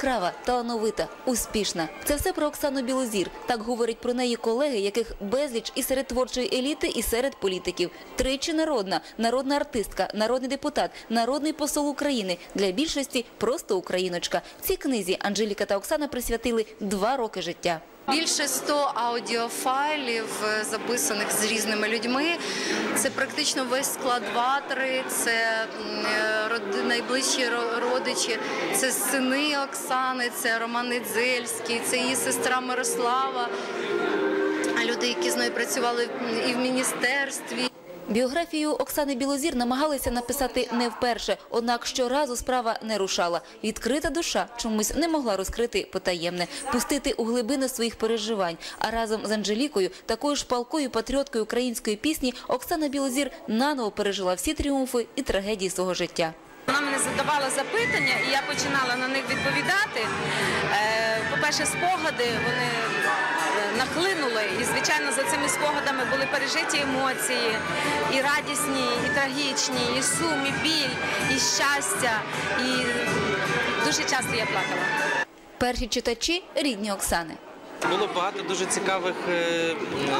Крава, талановита, успішна. Це все про Оксану Білозір. Так говорять про неї колеги, яких безліч і серед творчої еліти, і серед політиків. Тричі народна, народна артистка, народний депутат, народний посол України. Для більшості просто україночка. Цій книзі Анжеліка та Оксана присвятили два роки життя. Більше 100 аудіофайлів, е, записаних з різними людьми. Це практично весь склад ватри, це е, найближчі ро- родичі, це сини Оксани, це Роман Недзельський, це її сестра Мирослава. Люди, які з нею працювали і в міністерстві. Біографію Оксани Білозір намагалися написати не вперше, однак щоразу справа не рушала. Відкрита душа чомусь не могла розкрити потаємне, пустити у глибини своїх переживань. А разом з Анжелікою, такою ж палкою патріоткою української пісні, Оксана Білозір наново пережила всі тріумфи і трагедії свого життя. Вона мене задавала запитання, і я починала на них відповідати. Е, По-перше, спогади вони е, нахлинули, і звичайно за цими спогадами були пережиті емоції, і радісні, і трагічні, і сум, і біль, і щастя. І дуже часто я плакала. Перші читачі – рідні Оксани. Було багато дуже цікавих, е,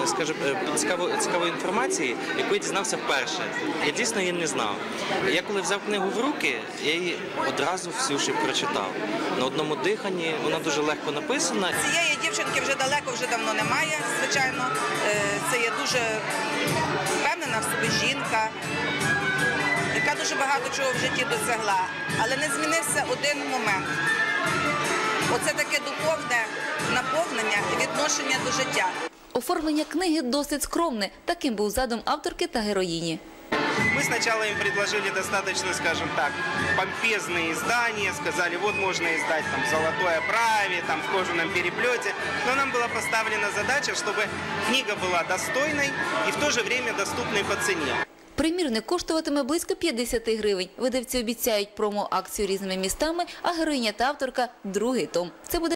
скажімо, е, цікаво, цікавої інформації, яку я дізнався вперше. Я дійсно її не знав. Я коли взяв книгу в руки, я її одразу всю ще прочитав. На одному диханні вона дуже легко написана. Цієї дівчинки вже далеко, вже давно немає. Звичайно, Е, це є дуже впевнена в собі жінка, яка дуже багато чого в житті досягла. Але не змінився один момент. Оце таке духовне наповнення і відношення до життя. Оформлення книги досить скромне. Таким був задум авторки та героїні. Мы сначала им предложили достаточно, скажем так, помпезные издания, сказали, вот можно издать там в золотой оправе, там в кожаном переплете, но нам была поставлена задача, чтобы книга была достойной и в то же время доступной по цене. Примірник коштуватиме близько 50 гривень. Видавці обіцяють промо-акцію різними містами, а героїня та авторка – другий том. Це буде